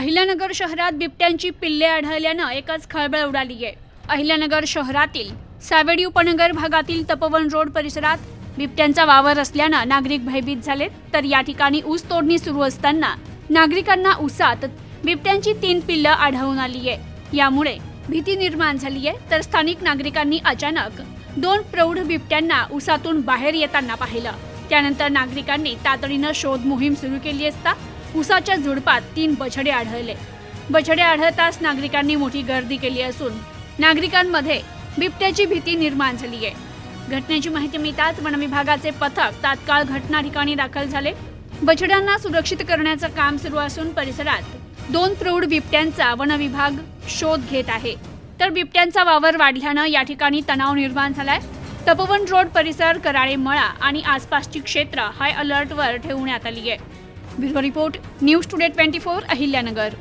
अहिल्यानगर शहरात बिबट्यांची पिल्ले आढळल्यानं एकच खळबळ उडाली आहे अहिल्यानगर शहरातील सावेडी उपनगर भागातील तपोवन रोड परिसरात बिबट्यांचा वावर असल्यानं नागरिक भयभीत झालेत. तर या ठिकाणी ऊस तोडणी सुरू असताना नागरिकांना ऊसात बिबट्यांची तीन पिल्लं आढळून आली आहे यामुळे भीती निर्माण झाली आहे तर स्थानिक नागरिकांनी अचानक दोन प्रौढ बिबट्यांना ऊसातून बाहेर येताना पाहिलं. त्यानंतर नागरिकांनी तातडीनं शोध मोहीम सुरू केली असता उसाच्या झुडपात तीन बछडे आढळले. बछडे आढळताच नागरिकांनी मोठी गर्दी केली असून नागरिकांमध्ये बिबट्याची भीती निर्माण झाली आहे घटनेची माहिती मिळताच वनविभागाचे पथक तात्काळ घटना ठिकाणी दाखल झाले. बछड्यांना सुरक्षित करण्याचं काम सुरू असून परिसरात दोन प्रौढ बिबट्यांचा वनविभाग शोध घेत आहे. तर बिबट्यांचा वावर वाढल्यानं या ठिकाणी तणाव निर्माण झालाय. तपोवन रोड परिसर कराळे मळा आणि आसपासची क्षेत्र हाय अलर्टवर ठेवण्यात आली आहे bureau report news today twenty four Ahilyanagar.